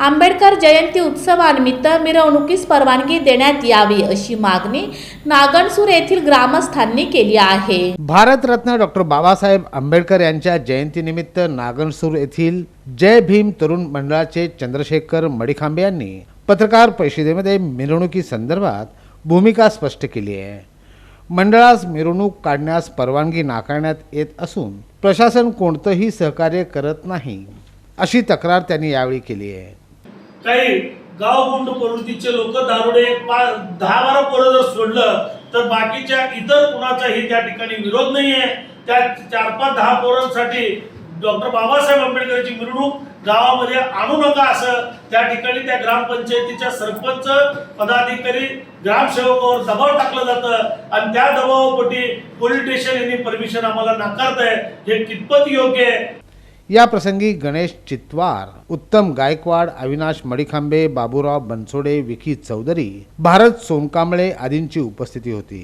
आंबेडकर जयंती उत्सवानिमित्त मिरवणुकीस परवानगी देण्यात यावी अशी मागणी नागणसूर येथील ग्रामस्थांनी केली आहे. भारतरत्न डॉक्टर बाबासाहेब आंबेडकर यांच्या जयंतीनिमित्त नागणसूर येथील जय भीम तरुण मंडळाचे चंद्रशेखर मडिखांबे यांनी पत्रकार परिषदेमध्ये मिरवणुकी संदर्भात भूमिका स्पष्ट केली आहे. मंडळास मिरवणूक काढण्यास परवानगी नाकारण्यात येत असून प्रशासन कोणतंही सहकार्य करत नाही अशी तक्रार त्यांनी यावेळी केली आहे. काही गावगुंड प्रवृत्तीचे लोक दारुडे पा दहा बारा पोरं जर सोडलं तर बाकीच्या इतर कुणाचाही त्या ठिकाणी विरोध नाही आहे त्या चार पाच दहा पोरांसाठी डॉक्टर बाबासाहेब आंबेडकरची मिरवणूक गावामध्ये आणू नका असं त्या ठिकाणी त्या ग्रामपंचायतीच्या सरपंच पदाधिकारी ग्रामसेवकावर दबाव टाकलं जातं. आणि त्या दबावापोटी पोलीस स्टेशन यांनी परमिशन आम्हाला नाकारत आहे हे कितपत योग्य आहे? या प्रसंगी गणेश चितवार उत्तम गायकवाड अविनाश मडिखांबे बाबूराव बनसोडे विकी चौधरी भारत सोनकांबळे आदींची उपस्थिती होती.